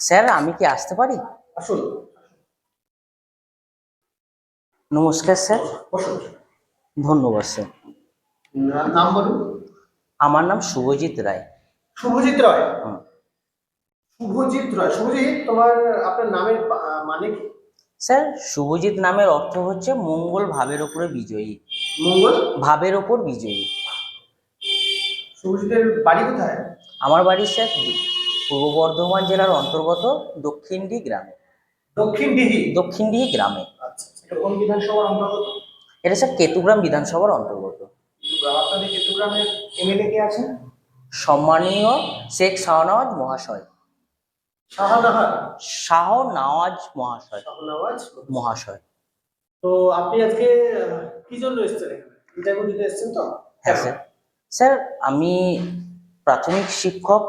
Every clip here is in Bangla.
স্যার আমি কি আসতে পারি? আসুন। নমস্কার স্যার। ধন্যবাদ স্যার। নাম বলুন। আমার নাম শুভজিৎ রায়। শুভজিৎ রায়? শুভজিৎ রয়। শুভজিৎ তোমার আপনার নামের মানে কি? স্যার শুভজিৎ নামের অর্থ হচ্ছে মঙ্গল ভাবের ওপরে বিজয়ী। মঙ্গল? ভাবের ওপর বিজয়ী। শুভজিতের বাড়ি কোথায়? আমার বাড়ি স্যার পূর্ব বর্ধমান জেলার অন্তর্গত দক্ষিণডি গ্রামে। দক্ষিণ দিঘি দক্ষিণডি গ্রামে। আচ্ছা এটা কোন বিধানসভার অন্তর্গত? এটা স্যার কেতুগ্রাম বিধানসভার অন্তর্গত। আপনাদের চট্টগ্রামের এমএলএ কে আছেন? সম্মানীয় শেখ শাহনওয়াজ মহাশয়। শাহ নওয়াজ মহাশয়। মহাশয়। তো আপনি আজকে কি জন্য এসেছেন ইন্টারভিউ দিতে এসেছেন তো? হ্যাঁ স্যার। স্যার আমি প্রাথমিক শিক্ষক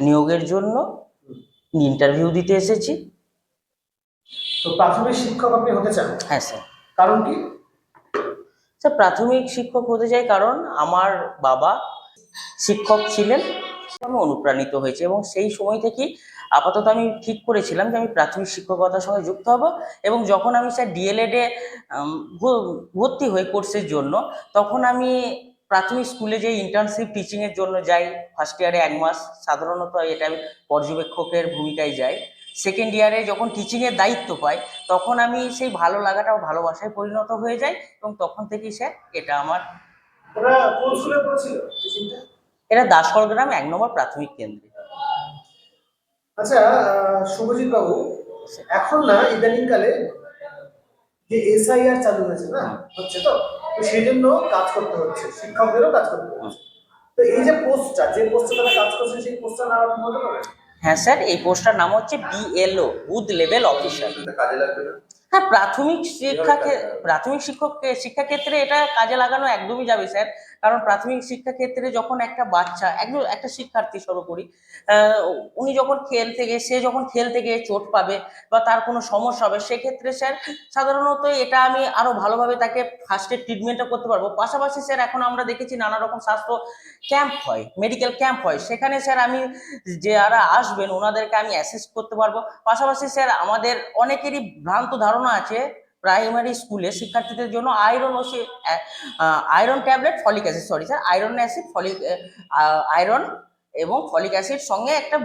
নিয়োগের জন্য ইন্টারভিউ দিতে এসেছি। তো প্রাথমিক শিক্ষক আপনি হতে চান? হ্যাঁ স্যার। কারণ কি? স্যার প্রাথমিক শিক্ষক হতে চাই কারণ আমার বাবা শিক্ষক ছিলেন আমি অনুপ্রাণিত হয়েছে এবং সেই সময় থেকে আপাতত আমি ঠিক করেছিলাম যে আমি প্রাথমিক শিক্ষকতার সঙ্গে যুক্ত হব এবং যখন আমি স্যার ডিএলএডে ভর্তি হই কোর্সের জন্য তখন আমি প্রাথমিক স্কুলে যে ইন্টার্নশিপ টিচিংয়ের জন্য যাই ফার্স্ট ইয়ারে এক মাস সাধারণত এটা আমি পর্যবেক্ষকের ভূমিকায় যাই। সেকেন্ড ইয়ারে যখন টিচিংয়ের দায়িত্ব পাই তখন আমি সেই ভালো লাগাটা ভালোবাসায় পরিণত হয়ে যাই এবং তখন থেকেই স্যার এটা আমার এটা দাসকল গ্রাম এক নম্বর প্রাথমিক কেন্দ্রে। আচ্ছা শুভজিৎ বাবু এখন না ইদানিং কালে যে এসআইআর চালু হয়েছে না? হচ্ছে তো? তো সেই জন্য কাজ করতে হচ্ছে শিক্ষকদেরও কাজ করতে হচ্ছে। তো এই যে পোস্টটা যে পোস্টে তারা কাজ করছে সেই পোস্টটা না হতে বলতে পারবেন হ্যাঁ স্যার এই পোস্টটার নাম হচ্ছে বিএলও বুথ লেভেল অফিসার কাজে লাগবে না? হ্যাঁ প্রাথমিক শিক্ষা ক্ষে- প্রাথমিক শিক্ষক শিক্ষা ক্ষেত্রে এটা কাজে লাগানো একদমই যাবে স্যার। কারণ প্রাথমিক শিক্ষা ক্ষেত্রে যখন একটা বাচ্চা একজন একটা শিক্ষার্থী সর্বোপরি উনি যখন খেলতে গিয়ে সে যখন খেলতে গিয়ে চোট পাবে বা তার কোনো সমস্যা হবে সেক্ষেত্রে স্যার সাধারণত এটা আমি আরও ভালোভাবে তাকে ফার্স্টে ট্রিটমেন্টটা করতে পারব। পাশাপাশি স্যার এখন আমরা দেখেছি নানা রকম স্বাস্থ্য ক্যাম্প হয় মেডিকেল ক্যাম্প হয়। সেখানে স্যার আমি যারা আসবেন ওনাদেরকে আমি অ্যাসিস্ট করতে পারব। পাশাপাশি স্যার আমাদের অনেকেরই ভ্রান্ত ধারণা আছে প্রাইমারি স্কুলে শিক্ষার্থীদের জন্য আয়রন ও iron tablet folic acid sorry sir iron acid folic iron এবং ফলিক অ্যাসিড সঙ্গে একটা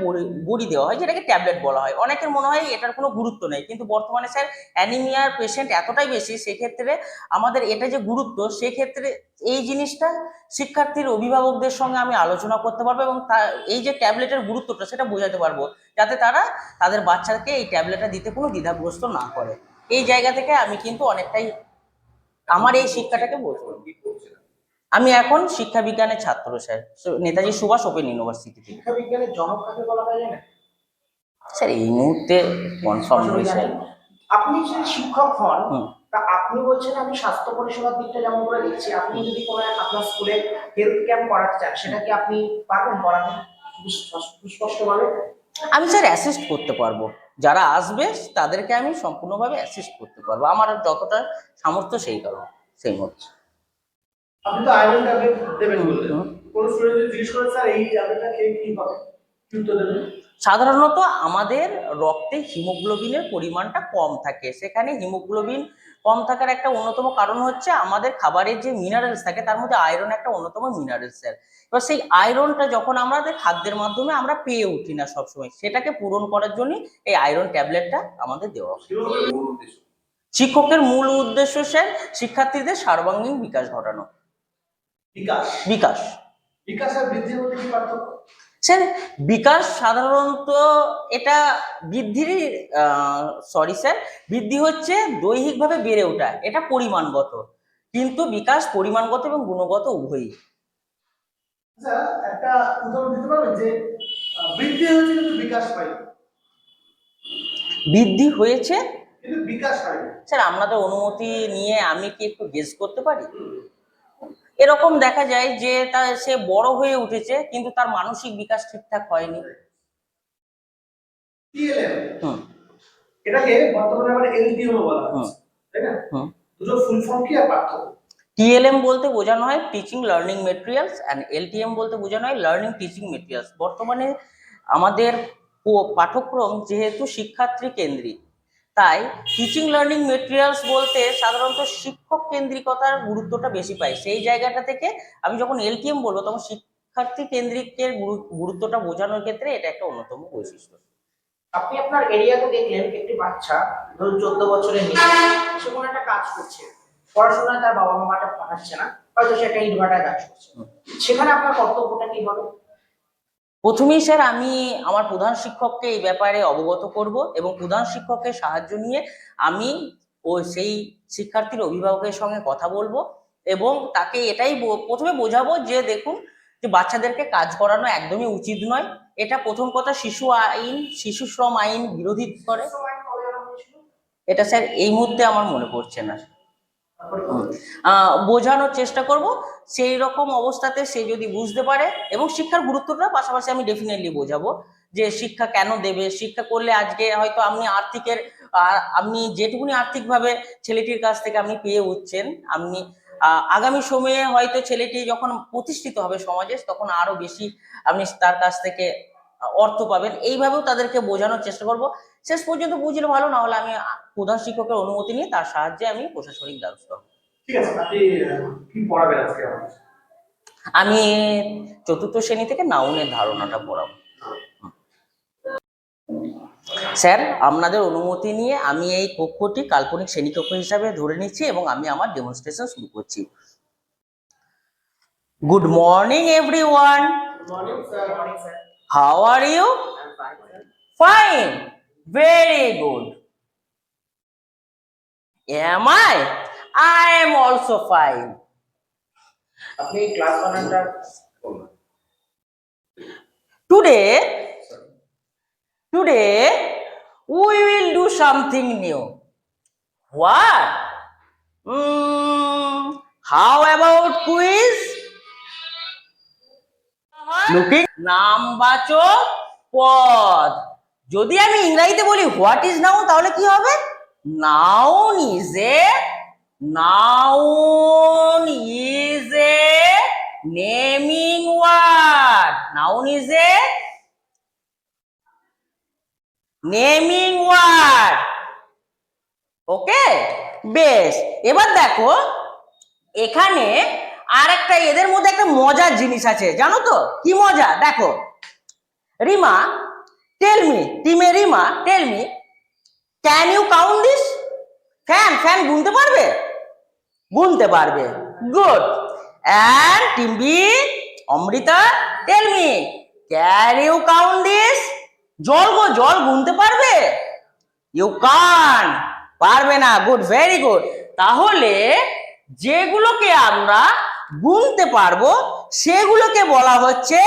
বড়ি দেওয়া হয় যেটাকে ট্যাবলেট বলা হয়। অনেকের মনে হয় এটার কোনো গুরুত্ব নেই, কিন্তু বর্তমানে স্যার অ্যানিমিয়ার পেশেন্ট এতটাই বেশি, সেক্ষেত্রে আমাদের এটা যে গুরুত্ব, সেক্ষেত্রে এই জিনিসটা শিক্ষার্থীর অভিভাবকদের সঙ্গে আমি আলোচনা করতে পারব এবং তা- এই যে ট্যাবলেটের গুরুত্বটা, সেটা বোঝাতে পারব। যাতে তারা তাদের বাচ্চাকে এই ট্যাবলেটটা দিতে কোনো দ্বিধাগ্রস্ত না করে। এই জায়গা থেকে আমি কিন্তু অনেকটাই আমার এই শিক্ষাটাকে বলব আমি এখন শিক্ষা বিজ্ঞানের ছাত্র sir. Netaji Subhas open university থেকে। শিক্ষা বিজ্ঞানের জনক কাকে বলা হয় জানেন? স্যার এই মুহূর্তে কনফার্ম নই। স্যার আপনি যে শিক্ষক হন। তা আপনি বলছেন আমি স্বাস্থ্য পরিষেবার দিকটা যেমন করে দেখছি আপনি যদি কোনো আপনার স্কুলে হেলথ ক্যাম্প করাতে চান সেটা কি আপনি পারবেন করাতে? সুস্পষ্ট ভাবে আমি স্যার অ্যাসিস্ট করতে পারব। যারা আসবে, তাদেরকে আমি সম্পূর্ণভাবে অ্যাসিস্ট করতে পারব। আমার যতটা সামর্থ্য সেই কারণ, সেই মধ্যে। আপনি তো দেবেন বললেন। কোন স্টুডেন্ট জিজ্ঞেস করে, স্যার, এই কি উত্তর দেবেন। সাধারণত আমাদের রক্তে হিমোগ্লোবিনের পরিমাণটা কম থাকে। সেখানে হিমোগ্লোবিন কম থাকার একটা অন্যতম কারণ হচ্ছে আমাদের খাবারের যে মিনারেলস থাকে তার মধ্যে আয়রন একটা অন্যতম মিনারেলস স্যার এবার সেই আয়রনটা যখন আমাদের খাদ্যের মাধ্যমে আমরা পেয়ে উঠি না সবসময় সেটাকে পূরণ করার জন্য এই আয়রন ট্যাবলেটটা আমাদের দেওয়া হয় শিক্ষকের মূল উদ্দেশ্য স্যার শিক্ষার্থীদের সার্বাঙ্গীন বিকাশ ঘটানো। বিকাশ। বিকাশ। বিকাশ আর বৃদ্ধির মধ্যে কি পার্থক্য? স্যার বিকাশ সাধারণত এটা বৃদ্ধির সরি স্যার বৃদ্ধি হচ্ছে দৈহিকভাবে বেড়ে ওঠা এটা পরিমাণগত। কিন্তু বিকাশ পরিমাণগত এবং গুণগত উভয়ই। আচ্ছা একটা উদাহরণ দিতে পারবেন যে বৃদ্ধি হয়েছে কিন্তু বিকাশ পাইনি বৃদ্ধি হয়েছে? কিন্তু বিকাশ হয়নি। স্যার আপনাদের অনুমতি নিয়ে আমি কি একটু গেস করতে পারি? এরকম দেখা যায় যে তা সে বড় হয়ে উঠেছে কিন্তু তার মানসিক বিকাশ ঠিকঠাক হয়নি। টিএলএম হুম। এটাকে বর্তমানে আবার এলটিএম বলা হচ্ছে তাই না? দুটো ফুল ফর্ম কি আর পার্থক্য? টিএলএম বলতে বোঝানো হয় teaching learning materials and LTM বলতে বোঝানো হয় লার্নিং টিচিং মেটেরিয়ালস বর্তমানে আমাদের পাঠ্যক্রম যেহেতু শিক্ষার্থী কেন্দ্রিক তাই টিচিং লার্নিং মেটেরিয়ালস বলতে সাধারণত শিক্ষক কেন্দ্রিকতার গুরুত্বটা বেশি পাই সেই জায়গাটা থেকে আমি যখন এলটিএম বলব তখন শিক্ষার্থী কেন্দ্রিকের গুরুত্বটা বোঝানোর ক্ষেত্রে এটা একটা অন্যতম বৈশিষ্ট্য। আপনি আপনার এরিয়াতে দেখলেন একটি বাচ্চা ধরুন চোদ্দ বছরের নিচে সে কোনো একটা কাজ করছে। পড়াশোনায় তার বাবা মাটা পাঠাচ্ছে না হয়তো সে একটা ইনভার্টার কাজ করছে। সেখানে আপনার কর্তব্যটা কি হবে? প্রথমেই স্যার আমি আমার প্রধান শিক্ষককে এই ব্যাপারে অবগত করব এবং প্রধান শিক্ষকের সাহায্য নিয়ে আমি ও সেই শিক্ষার্থীর অভিভাবকের সঙ্গে কথা বলব এবং তাকে এটাই প্রথমে বোঝাবো যে দেখুন যে বাচ্চাদেরকে কাজ করানো একদমই উচিত নয়। এটা প্রথম কথা শিশু আইন শিশু শ্রম আইন বিরোধী করে? এটা স্যার এই মুহূর্তে আমার মনে পড়ছে না। বোঝানোর চেষ্টা করব। সেই রকম অবস্থাতে সে যদি বুঝতে পারে এবং শিক্ষার গুরুত্বটা পাশাপাশি আমি ডেফিনেটলি বোঝাবো যে শিক্ষা কেন দেবে? শিক্ষা করলে আজকে হয়তো আপনি আর্থিকের আপনি যেটুকুনি আর্থিকভাবে ছেলেটির কাছ থেকে আপনি পেয়ে উঠছেন, আপনি আগামী সময়ে হয়তো ছেলেটি যখন প্রতিষ্ঠিত হবে সমাজে, তখন আরও বেশি আপনি তার কাছ থেকে অর্থ পাবেন। এইভাবেও তাদেরকে বোঝানোর চেষ্টা করব। শেষ পর্যন্ত বুঝলে ভালো না হলে আমি প্রধান শিক্ষকের অনুমতি নিয়ে তার সাহায্যে আমি প্রশাসনিক ব্যবস্থা করব। ঠিক আছে আপনি কি পড়াবেন আজকে আমি চতুর্থ শ্রেণি থেকে নাউনের ধারণাটা পড়াবো। স্যার আপনাদের অনুমতি নিয়ে আমি এই কক্ষটি কাল্পনিক শ্রেণীকক্ষ হিসাবে ধরে নিচ্ছি এবং আমি আমার ডেমনস্ট্রেশন শুরু করছি। Good morning everyone morning sir morning sir how are you fine Very good ma'am I I am also fine আপনি ক্লাস বানানটা বলুন। Today, today we will do something new. What? Hmm, how about quiz? Looking নামবাচক পদ যদি আমি ইংরাজিতে বলি হোয়াট ইজ নাউন তাহলে কি হবে? Noun is a noun is a naming word noun is a naming word okay বেশ। এবার দেখো, এখানে আর একটা এদের মধ্যে একটা মজার জিনিস আছে। জানো তো? কি মজা? দেখো। Rima tell me team A Rima tell me can you count this fan fan গুনতে পারবে? গুনতে পারবে। Good and team B Amrita tell me can you count this জল গো, জল গুনতে পারবে? ইউ কান পারবে না। গুড ভেরি গুড তাহলে যেগুলোকে আমরা গুনতে পারব, সেগুলোকে বলা হচ্ছে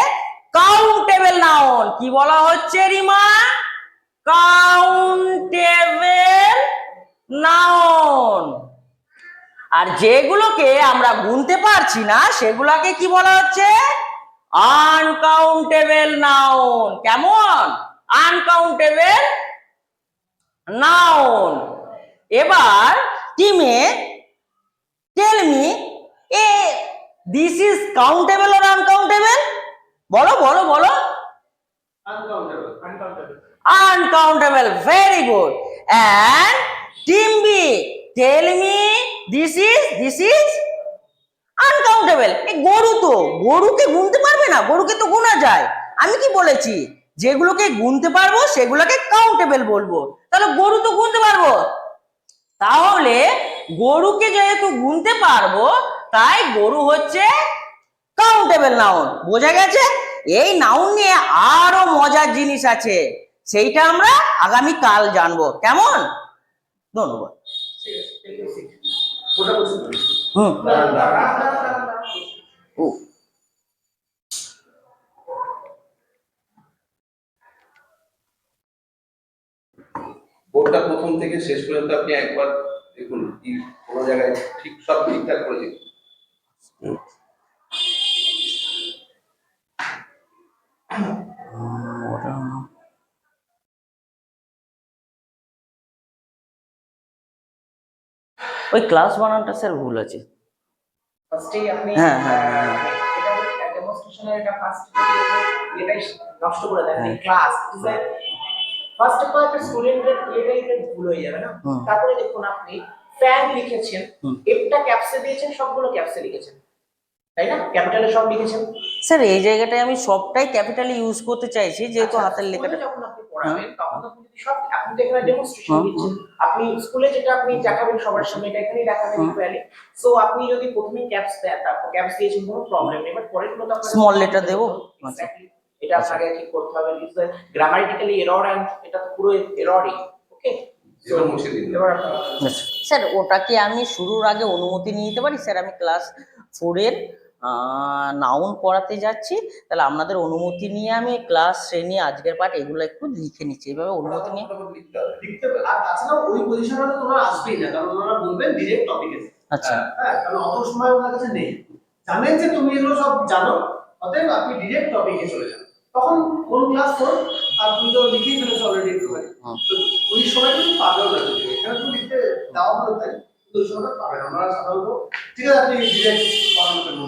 কাউন্টেবল নাউন কি বলা হচ্ছে, রিমা? কাউন্টেবল নাউন আর যেগুলোকে আমরা গুনতে পারছি না, সেগুলোকে কি বলা হচ্ছে? আনকাউন্টেবল নাউন কেমন? আনকাউন্টেবল নাউন এবার team A tell me a this is countable or uncountable বলো বলো বলো। Uncountable uncountable good very good. And team b tell is is, this is এই গরু তো, গরুকে গুনতে পারবে না, গরুকে তো গুনা যায়। আমি কি বলেছি? যেগুলোকে গুনতে পারব, সেগুলোকে কাউন্টেবল বলব। তাহলে গরু তো গুনতে পারব। তাহলে গরুকে যেহেতু গুনতে পারব, তাই গরু হচ্ছে কাউন্টেবল নাউন বোঝা গেছে? এই নাউন নিয়ে আরও মজার জিনিস আছে। সেইটা আমরা আগামী কাল জানব। কেমন? ধন্যবাদ। হুম। বোর্ডটা প্রথম থেকে শেষ পর্যন্ত আপনি একবার দেখুন কোনো জায়গায় ঠিক সব ঠিকঠাক করে দিন ওই ক্লাস বানানটা স্যার ভুল আছে। ফার্স্টেই আপনি হ্যাঁ, হ্যাঁ, হ্যাঁ, ডেমনস্ট্রেশনের এটা ফার্স্ট এটাই নষ্ট করে দেন। ক্লাস ফার্স্ট অফ অল একটা স্টুডেন্টের এটাই ভুল হয়ে যাবে না? তারপরে দেখুন আপনি ফ্যান লিখেছেন। এফটা ক্যাপসে দিয়েছেন সবগুলো ক্যাপসে লিখেছেন। তাই না? ক্যাপিটালে সব লিখেছেন। স্যার এই জায়গাটায় আমি সবটাই ক্যাপিটালি ইউজ করতে চাইছি যেহেতু আচ্ছা, হাতের লেখাটা যখন আপনি পড়াবেন তখন আপনি স্কুলে যেটা আপনি দেখাবেন সবার সামনে এটা এখানেই দেখাবেন। ইকুয়ালি সো আপনি যদি প্রথমে ক্যাপস দেন তারপর ক্যাপস দিয়েছেন কোনো প্রবলেম নেই। বাট পরেরগুলো তো Small letter দেবো? আচ্ছা। এটা আপনাকে ঠিক করতে হবে। গ্রামাটিক্যালি এরর এন্ড এটা তো পুরো এররই ওকে স্যার ওটা কি আমি শুরুর আগে অনুমতি নিয়ে নিতে পারি? স্যার আমি ক্লাস ফোরের নাউন পড়াতে যাচ্ছি। তাহলে আপনাদের অনুমতি নিয়ে আমি ক্লাস শ্রেণি আজকের পাঠ এগুলো একটু লিখে নিচ্ছি। এইভাবে অনুমতি নিয়ে আচ্ছা। হ্যাঁ কারণ অত সময় ওনার কাছে নেই। জানেন যে তুমি এগুলো সব জানো অতএব আপনি ডিরেক্ট টপিকে চলে যান। তখন কোন ক্লাস ফোর আর তুমি তো লিখেই ফেলেছো অলরেডি একটু তো ওই সময় তুমি পাবেও না এখানে তুমি লিখতে দেওয়া হলো তাই। কিন্তু ওই সময়টা পাবে না ওনারা সাধারণত ঠিক আছে আপনি ডিরেক্ট পড়ানোর জন্য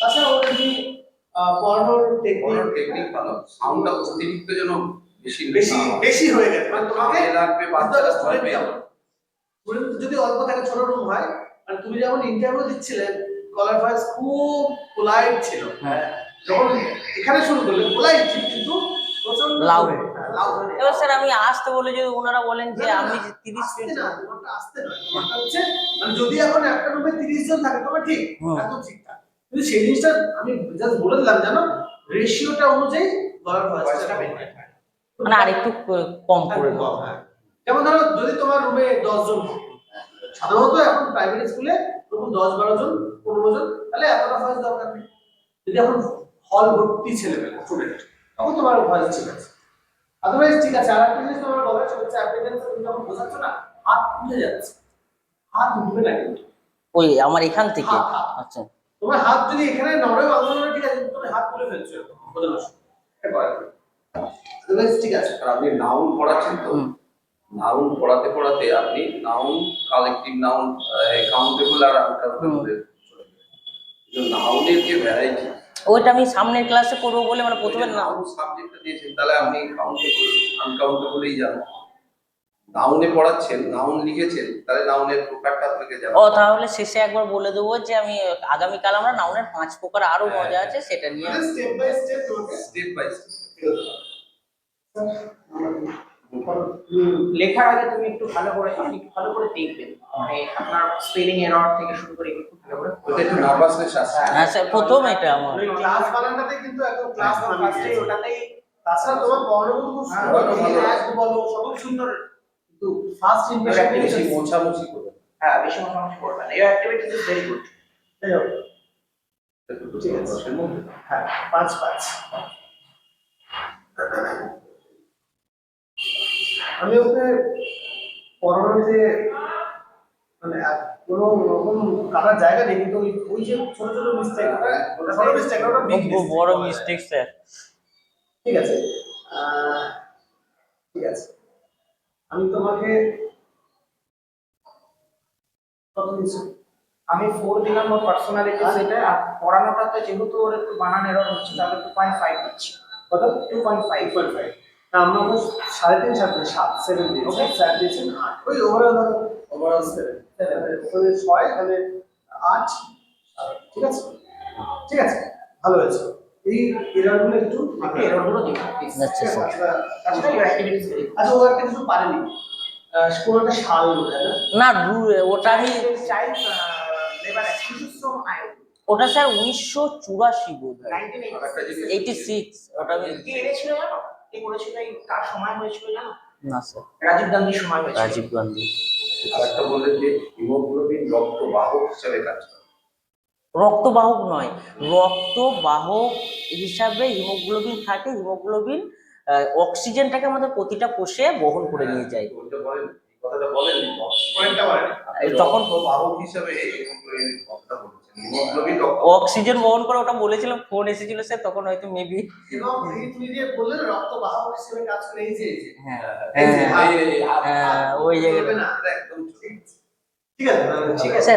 তাছাড়া ওরা যদি আহ, পড়ানোর টেকনিক টেকনিক ভালো। সাউন্ডটা অতিরিক্ত যেন বেশি বেশি বেশি হয়ে গেছে। মানে তোমাকে লাগবে বাচ্চারা যেমন স্টুডেন্ট যদি অল্প থাকে ছোট রুম হয় আর তুমি যেমন ইন্টারভিউ দিচ্ছিলে কলার ভয়েস খুব পোলাইট ছিল। হ্যাঁ। যখন এখানে শুরু করলে পোলাইট ছিল কিন্তু প্রচণ্ড. লাউড এবার স্যার আমি আসতে বলে যদি ওনারা বলেন যে আমি তিরিশ আসতে মিনিট আসতে হচ্ছে মানে যদি এখন একটা রুমে তিরিশ জন থাকে তোমার ঠিক একদম ঠিকঠাক কিন্তু সেই জিনিসটা আমি জাস্ট বলে দিলাম জানো রেশিওটা অনুযায়ী গলার ভয়েসটা হয়। মানে আরেকটু কম করে দেবো হ্যাঁ। যেমন ধরো যদি তোমার রুমে দশ জন সাধারণত এখন প্রাইভেট স্কুলে তখন দশ বারো জন পনেরো জন তাহলে এতটা ভয়েস দরকার নেই। যদি এখন হল ভর্তি ছেলেমেয়ে স্টুডেন্ট তখন তোমার ভয়েস ঠিক আছে আদারওয়াইজ ঠিক আছে আর একটা জিনিস তোমার বলা হচ্ছে তুমি যখন বোঝাচ্ছ না হাত উঠে যাচ্ছে। হাত উঠবে না কিন্তু। ওই আমার এখান থেকে? হাত, হাত। আচ্ছা। তোমার হাত যদি এখানে নড়ে আন্দোলনে ঠিক আছে তুমি হাত তুলে ফেলছো সময় আদারওয়াইজ ঠিক আছে আর আপনি নাউন পড়াচ্ছেন তো। নাউন পড়াতে পড়াতে আপনি নাউন কালেকটিভ নাউন কাউন্টেবল আর আনকাউন্টেবল নাউনের যে ভ্যারাইটি ওইটা আমি সামনের ক্লাসে করব বলে মানে প্রথমে না নাউন সাবজেক্টটা দিয়েছেন তাহলে আপনি কাউন্টেবল আনকাউন্টেবলই জানেন নাউনে পড়াচ্ছেন নাউন লিখেছেন তাহলে নাউনের প্রকারটা আপনাকে ও তাহলে শেষে একবার বলে দেবো যে আমি আগামীকাল আমরা নাউনের পাঁচ প্রকার আরও হ্যাঁ। মজা আছে সেটা নিয়ে step by step step by লেখার আগে তুমি একটু ভালো করে আপনি একটু ভালো করে দেখবেন। মানে আপনার স্পেলিং এরর থেকে শুরু করে এগুলো একটু ভালো করে ওটা একটু নার্ভাসনেস আসছে। হ্যাঁ স্যার প্রথম এটা আমার। ক্লাস বানানোতে কিন্তু একদম ক্লাস ক্লাস ফার্স্টে ওটাতেই তাছাড়া তোমার পড়ানো খুব হ্যাঁ, সুন্দর। বলো সব সুন্দর কিন্তু ফার্স্ট ইমপ্রেশন বেশি মোছামুছি করবেন হ্যাঁ বেশি মোটামুটি করবেন এই অ্যাক্টিভিটিস ইজ ভেরি গুড ঠিক আছে। হ্যাঁ পাঁচ পাঁচ। আমি ওকে পড়ানোতে মানে কোনো রকম কাটার জায়গা নেই কিন্তু ওই- ওই যে ছোট ছোট মিস্টেক ওটা ছোট মিস্টেক ওটা mistake বড় মিস্টেক স্যার। ঠিক আছে। ঠিক আছে। আমি তোমাকে কত দিচ্ছি আমি ফোর দিলাম ওর পার্সোনালিটি? সেটা আর পড়ানোটাতে যেহেতু ওর একটু বানান এরর হচ্ছে তাহলে টু পয়েন্ট ফাইভ দিচ্ছি কত? Two point five point five আমরা সাড়ে তিন সাড়ে তিন সাত সেভেন দিয়েছি. স্যার দিয়েছেন। আট ওই ওভারঅল ওভারঅল সেভেন ছয় তাহলে আট ঠিক আছে? ঠিক আছে ভালো হয়েছে। এই এরারগুলো একটু এররগুলো আচ্ছা আচ্ছা। ও একটা কিছু পারেনি? শাল না? ওটা আমি স্যার উনিশশো চুরাশি বোধ এইটি সিক্স ওটা আমি এনেছিল জানো? কে করেছিল? এই কার সময় হয়েছিল জানো? না স্যার। রাজীব গান্ধীর সময় হয়েছিল। রাজীব গান্ধী। আর একটা বললেন যে হিমোগ্লোবিন রক্ত বাহক হিসাবে কাজ করে। রক্তবাহক নয় রক্তবাহক হিসাবে হিমোগ্লোবিন থাকে হিমোগ্লোবিন আহ, অক্সিজেনটাকে আমাদের প্রতিটা কোষে বহন করে নিয়ে যায়। তখন বাহক হিসাবে অক্সিজেন বহন করে ওটা বলেছিলাম ফোন এসেছিল স্যার তখন হয়তো মেবি এবং তুমি যে বললে রক্ত বাহক হিসেবে কাজ করে এই যে হ্যাঁ হ্যাঁ হ্যাঁ, ওই জায়গাটা। ঠিক। আছে ঠিক আছে।